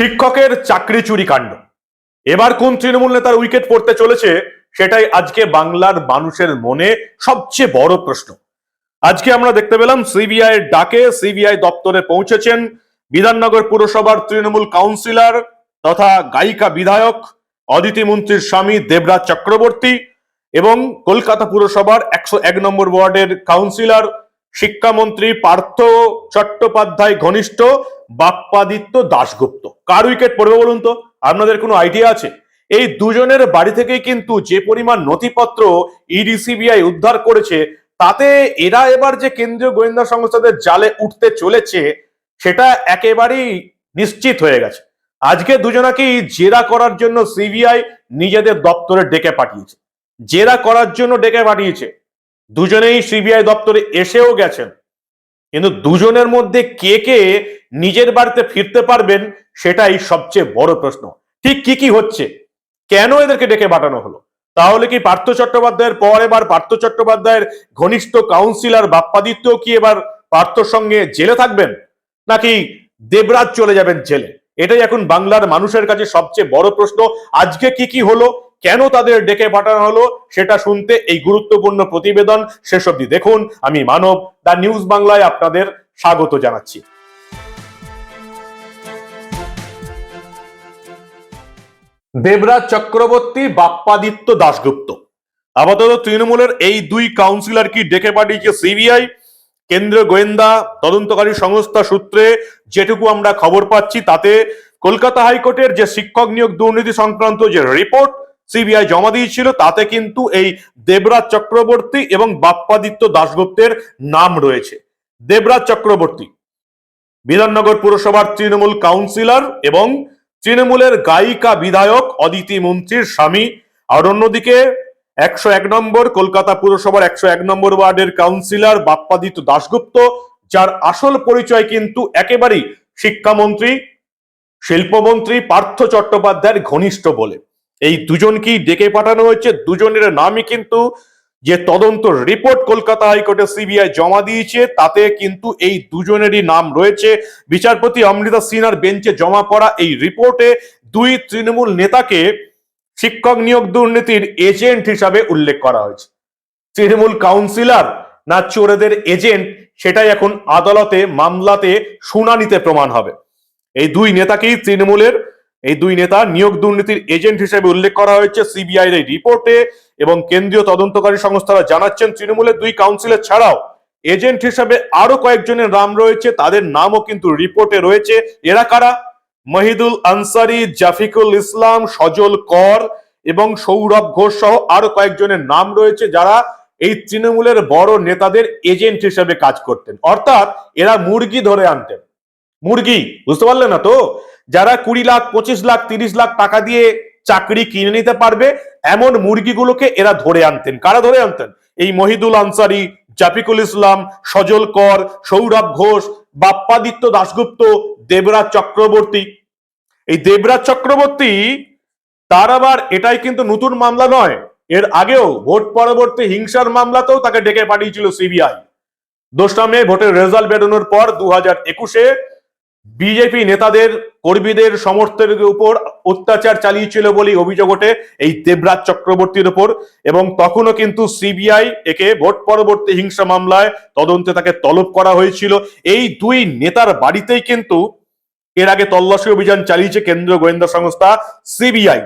শিক্ষকের চাকরি চুরি কাণ্ড। এবার কোন তৃণমূল নেতার উইকেট পড়তে চলেছে, সেটাই আজকে বাংলার মানুষের মনে সবচেয়ে বড় প্রশ্ন। আজকে আমরা দেখতে পেলাম সিবিআই এর ডাকে সিবিআই দপ্তরে পৌঁছেছেন বিধাননগর পুরসভার তৃণমূল কাউন্সিলর তথা গায়িকা বিধায়ক, অদিতি মন্ত্রীর স্বামী দেবরাজ চক্রবর্তী এবং কলকাতা পুরসভার একশো এক নম্বর ওয়ার্ডের কাউন্সিলর শিক্ষামন্ত্রী পার্থ চট্টোপাধ্যায় ঘনিষ্ঠ, বাপ্পাদিত্য দাশগুপ্ত। কার উইকেট পড়বে বলুন তো? আপনাদের কোনো আইডিয়া আছে? এই দুজনের বাড়ি থেকেই কিন্তু যে পরিমাণ নথিপত্র ইডি সিবিআই উদ্ধার করেছে, তাতে এরা এবার যে কেন্দ্রীয় গোয়েন্দা সংস্থাদের জালে উঠতে চলেছে, সেটা একেবারেই নিশ্চিত হয়ে গেছে। আজকে দুজনাকেই জেরা করার জন্য সিবিআই নিজেদের দপ্তরে ডেকে পাঠিয়েছে। জেরা করার জন্য ডেকে পাঠিয়েছে। দুজনেই সিবিআই দপ্তরে এসেও গেছেন। কিন্তু দুজনের মধ্যে কে কে নিজের বাড়িতে ফিরতে পারবেন সেটাই সবচেয়ে বড় প্রশ্ন। ঠিক কি কি হচ্ছে? কেন এদেরকে ডেকে পাঠানো হলো? তাহলে কি পার্থ চট্টোপাধ্যায়ের পর এবার পার্থ চট্টোপাধ্যায়ের ঘনিষ্ঠ কাউন্সিলর বাপ্পাদিত্য কি এবার পার্থর সঙ্গে জেলে থাকবেন? নাকি দেবরাজ চলে যাবেন জেলে? এটাই এখন বাংলার মানুষের কাছে সবচেয়ে বড় প্রশ্ন। আজকে কি কি হলো? কেন তাদের ডেকে পাঠানো হলো সেটা শুনতে এই গুরুত্বপূর্ণ প্রতিবেদন শেষ অবধি দেখুন। আমি মানব দা নিউজ বাংলায় আপনাদের স্বাগত জানাচ্ছি। দেবরাজ চক্রবর্তী, বাপ্পাদিত্য দাশগুপ্ত। আপাতত তৃণমূলের এই দুই কাউন্সিলর কি ডেকে পাঠিয়েছে সিবিআই? কেন্দ্রীয় গোয়েন্দা, তদন্তকারী সংস্থা সূত্রে যেটুকু আমরা খবর পাচ্ছি, তাতে কলকাতা হাইকোর্টের যে শিক্ষক নিয়োগ দুর্নীতি সংক্রান্ত যে রিপোর্ট সিবিআই জমা দিয়েছিল, তাতে কিন্তু এই দেবরাজ চক্রবর্তী এবং বাপ্পাদিত্য দাশগুপ্তের নাম রয়েছে। দেবরাজ চক্রবর্তী বিধাননগর পুরসভার তৃণমূল কাউন্সিলর এবং তৃণমূলের গায়িকা বিধায়ক অদিতি মন্ত্রীর স্বামী। আর অন্যদিকে একশো এক নম্বর, কলকাতা পুরসভার একশো এক নম্বর ওয়ার্ডের কাউন্সিলর বাপ্পাদিত্য দাশগুপ্ত, যার আসল পরিচয় কিন্তু একেবারেই শিক্ষামন্ত্রী, শিল্পমন্ত্রী পার্থ চট্টোপাধ্যায়ের ঘনিষ্ঠ বলে। এই দুজনকেই ডেকে পাঠানো হয়েছে। দুজনের নামই কিন্তু যে তদন্ত রিপোর্ট কলকাতা হাইকোর্টে সিবিআই জমা দিয়েছে, তাতে কিন্তু এই দুজনেরই নাম রয়েছে। বিচারপতি অমৃতা সিনহার বেঞ্চে জমা পড়া এই রিপোর্টে দুই তৃণমূল নেতাকে শিক্ষক নিয়োগ দুর্নীতির এজেন্ট হিসাবে উল্লেখ করা হয়েছে। তৃণমূল কাউন্সিলর না চোরেদের এজেন্ট, সেটাই এখন আদালতে, মামলাতে শুনানিতে প্রমাণ হবে। এই দুই নেতাকেই তৃণমূলের এই দুই নেতা নিয়োগ দুর্নীতির এজেন্ট হিসেবে উল্লেখ করা হয়েছে সিবিআই এর রিপোর্টে এবং কেন্দ্রীয় তদন্তকারী সংস্থারা জানাচ্ছেন তৃণমূলের দুই কাউন্সিলর ছাড়াও এজেন্ট হিসেবে আরও কয়েকজনের নাম রয়েছে, তাদের নামও কিন্তু রিপোর্টে রয়েছে। এরা কারা? মহিদুল আনসারি, জাফিকুল ইসলাম, সজল কর এবং সৌরভ ঘোষ সহ আরও কয়েকজনের নাম রয়েছে যারা এই তৃণমূলের বড় নেতাদের এজেন্ট হিসেবে কাজ করতেন। অর্থাৎ এরা মুরগি ধরে আনতেন। মুরগি, বুঝতে পারলে না তো? যারা কুড়ি লাখ, পঁচিশ লাখ, তিরিশ লাখ টাকা দিয়ে চাকরি কিনে নিতে পারবে, এমন মুরগিগুলোকে এরা ধরে আনতেন। কারা ধরে আনতেন? এই মহিদুল আনসারি, জাফিকুল ইসলাম, সজল কর, সৌরভ ঘোষ, বাপ্পাদিত্য দাশগুপ্ত, দেবরাজ চক্রবর্তী। এই দেবরাজ চক্রবর্তী, তার আবার এটাই কিন্তু নতুন মামলা নয়, এর আগেও ভোট পরবর্তী হিংসার মামলাতেও তাকে ডেকে পাঠিয়েছিল সিবিআই। দোসরা মে ভোটের রেজাল্ট বেরোনোর পর দু হাজার একুশে বিজেপি নেতাদের, কর্মীদের সমর্থনের উপর অত্যাচার চালিয়েছিল বলেই অভিযোগ ওঠে এই দেবরাজ চক্রবর্তীর উপর এবং তখনও কিন্তু সিবিআই একে ভোট পরবর্তী হিংসা মামলায় তদন্তে তাকে তলব করা হয়েছিল। এই দুই নেতার বাড়িতেই কিন্তু এর আগে তল্লাশি অভিযান চালিয়েছে কেন্দ্রীয় গোয়েন্দা সংস্থা সিবিআই।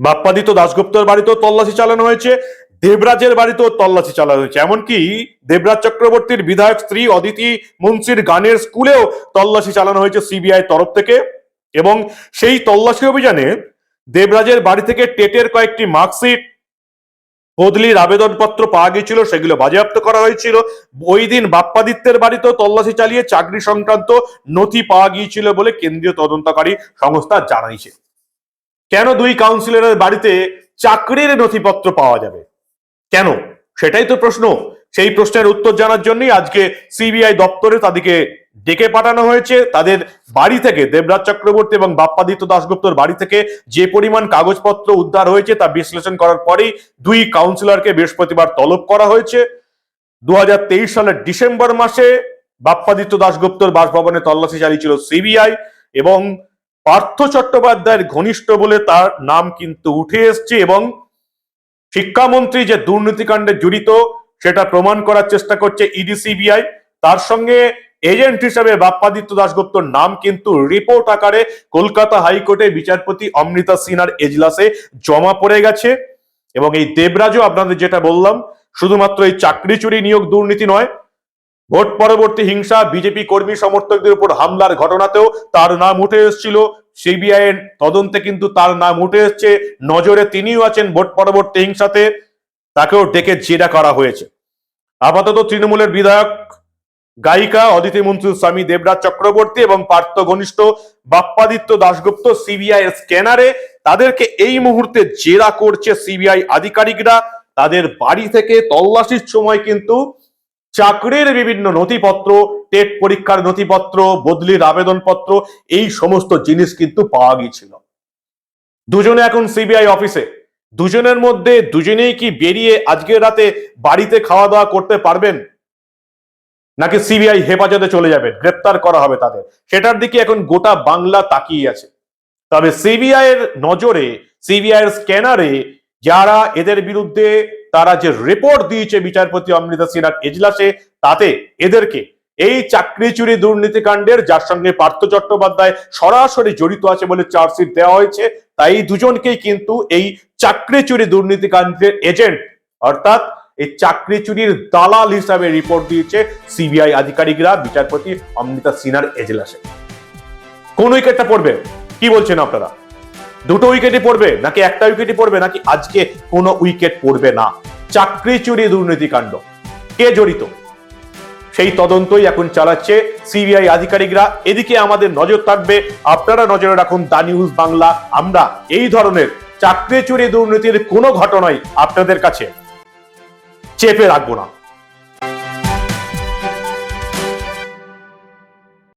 বাপ্পাদিত্য দাশগুপ্তর বাড়িতেও তল্লাশি চালানো হয়েছে। দেবরাজের বাড়িতেও তল্লাশি চালানো হয়েছে। এমনকি দেবরাজ চক্রবর্তীর বিধায়ক স্ত্রী অদিতি মুন্সির গানের স্কুলেও তল্লাশি চালানো হয়েছে সিবিআই তরফ থেকে। এবং সেই তল্লাশি অভিযানে দেবরাজের বাড়ি থেকে টেটের কয়েকটি মার্কশিট, বদলির আবেদনপত্র পাওয়া গিয়েছিল, সেগুলো বাজেয়াপ্ত করা হয়েছিল। ওই দিন বাপ্পাদিত্যের বাড়িতেও তল্লাশি চালিয়ে চাকরি সংক্রান্ত নথি পাওয়া গিয়েছিল বলে কেন্দ্রীয় তদন্তকারী সংস্থা জানাইছে। কেন দুই কাউন্সিলরের বাড়িতে চাকরির নথিপত্র পাওয়া যাবে? কেন? সেটাই তো প্রশ্ন। সেই প্রশ্নের উত্তর জানার জন্যই আজকে সিবিআই দপ্তরে তাদেরকে ডেকে পাঠানো হয়েছে। তাদের বাড়ি থেকে, দেবরাজ চক্রবর্তী এবং বাপ্পাদিত্য দাশগুপ্তর বাড়ি থেকে যে পরিমাণ কাগজপত্র উদ্ধার হয়েছে তা বিশ্লেষণ করার পরেই দুই কাউন্সিলরকে বৃহস্পতিবার তলব করা হয়েছে। দু হাজার তেইশ সালের ডিসেম্বর মাসে বাপ্পাদিত্য দাশগুপ্তর বাসভবনে তল্লাশি চালিয়েছিল সিবিআই এবং পার্থ চট্টোপাধ্যায়ের ঘনিষ্ঠ বলে তার নাম কিন্তু উঠে এসছে এবং শিক্ষামন্ত্রী যে দুর্নীতিকাণ্ডে জড়িত, সেটা প্রমাণ করার চেষ্টা করছে ইডি, সিবিআই। তার সঙ্গে এজেন্ট হিসেবে বাপ্পাদিত্য দাশগুপ্তর নাম কিন্তু রিপোর্ট আকারে কলকাতা হাইকোর্টে বিচারপতি অমৃতা সিনহার এজলাসে জমা পড়ে গেছে। এবং এই দেবরাজও আপনাদের যেটা বললাম, শুধুমাত্র এই চাকরি চুরি নিয়োগ দুর্নীতি নয়, ভোট পরবর্তী হিংসা, বিজেপি কর্মী সমর্থকদের উপর হামলার ঘটনাতেও তার নাম উঠে এসেছিল। সিবিআই এর তদন্তে কিন্তু তার নাম উঠে এসছে। নজরে তিনিও আছেন ভোট পরবর্তী হিংসাতে। তাকেও ডেকে জেরা করা হয়েছে। আপাতত তৃণমূলের বিধায়ক, গায়িকা অদিতি মন্ত্রীর স্বামী দেবরাজ চক্রবর্তী এবং পার্থ ঘনিষ্ঠ বাপ্পাদিত্য দাশগুপ্ত সিবিআই এর স্ক্যানারে তাদেরকে এই মুহূর্তে জেরা করছে সিবিআই আধিকারিকরা। তাদের বাড়ি থেকে তল্লাশির সময় কিন্তু চাকরির বিভিন্ন নথিপত্র, টেট পরীক্ষার নথিপত্র, বদলির আবেদনপত্র, এই সমস্ত জিনিস কিন্তু পাওয়া গিয়েছিল। দুজনে এখন সিবিআই অফিসে। দুজনের মধ্যে দুজনেই কি বেরিয়ে আজকে রাতে বাড়িতে খাওয়া দাওয়া করতে পারবেন? নাকি সিবিআই হেফাজতে চলে যাবেন গ্রেপ্তার করা হবে তাদের? সেটার দিকে এখন গোটা বাংলা তাকিয়ে আছে। তবে সিবিআই এর নজরে সিবিআই এর স্ক্যানারে যারা এদের বিরুদ্ধে তারা যে রিপোর্ট দিয়েছে বিচারপতি অমৃতা সিনহার এজলাসে, তাতে এদেরকে এই চাকরি চুরি দুর্নীতি কাণ্ডের যার সঙ্গে পার্থ চট্টোপাধ্যায় সরাসরি জড়িত আছে বলে চার্জশিট দেওয়া হয়েছে, তাই দুজনকেই কিন্তু এই চাকরি চুরি দুর্নীতি কাণ্ডের এজেন্ট অর্থাৎ এই চাকরি চুরির দালাল হিসাবে রিপোর্ট দিয়েছে সিবিআই আধিকারিকরা, বিচারপতি অমৃতা সিনহার এজলাসে। কোন উইকেটটা পড়বে? কি বলছেন আপনারা? দুটো উইকেটই পড়বে, নাকি একটা উইকেটই পড়বে, নাকি আজকে কোনো উইকেট পড়বে না? চাকরি চুরি দুর্নীতিকাণ্ড কে জড়িত? সেই তদন্তই এখন চালাচ্ছে সিবিআই আধিকারিকরা। এদিকে আমাদের নজর থাকবে, আপনারা নজরে রাখুন দা নিউজ বাংলা। আমরা এই ধরনের চাকরি চুরি দুর্নীতির কোনো ঘটনাই আপনাদের কাছে চেপে রাখব না।